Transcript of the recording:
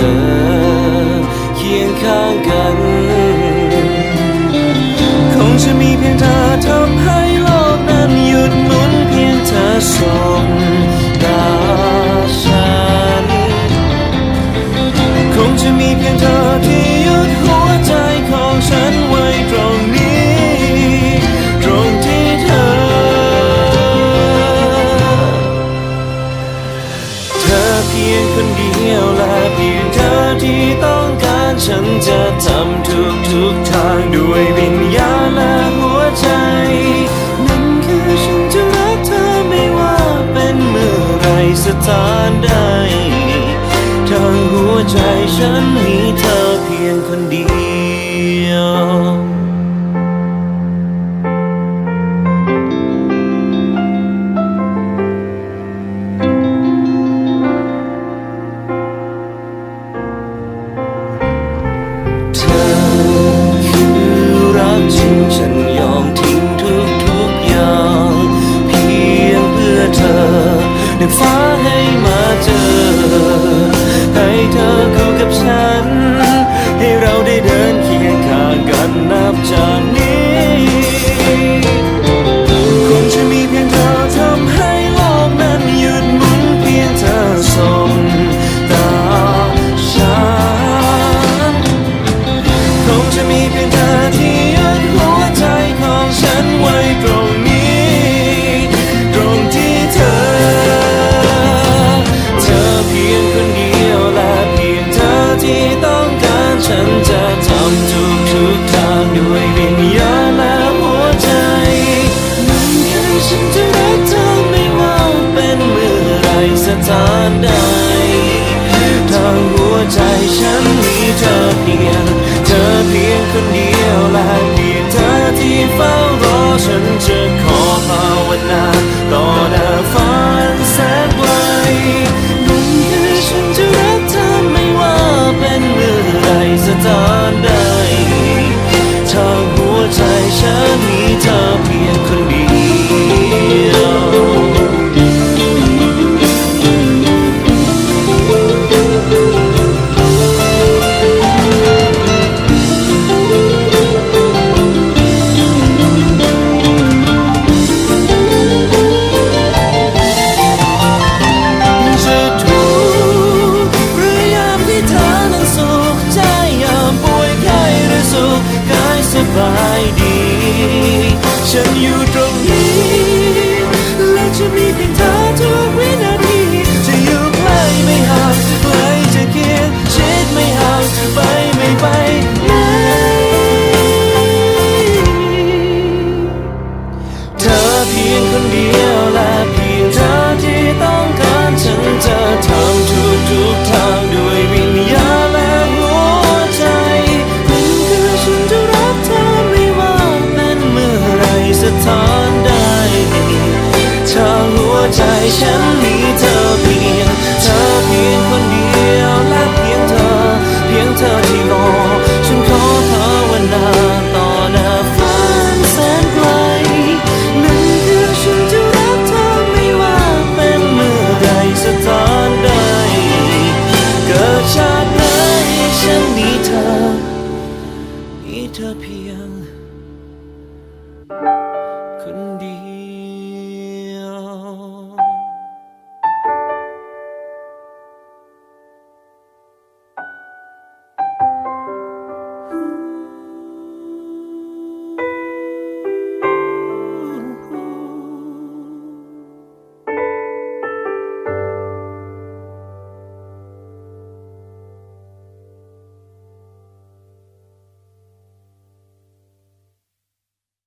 ธอ เคียงข้างกัน คงจะมีเพียงเธอทำให้โลกนั้นหยุดหมุนเพียงเธอส่งตาฉัน คงจะมีเพียงเธอ พียงคนเดียวและเพียงเธอที่ต้องการฉันจะทำทุกทุกทางด้วยวิญญาณและหัวใจ นั่นคือฉันจะรักเธอไม่ว่าเป็นเมื่อไรสถานใดทางหัวใจฉันมีเธอเพียงคนเดียว ดึงฟ้าให้มาเจอ ให้เธอคู่กับฉัน สานใดทางหัวใจฉันมีเธอเพียง เธอเพียงคนเดียวและ เพียง คนเดี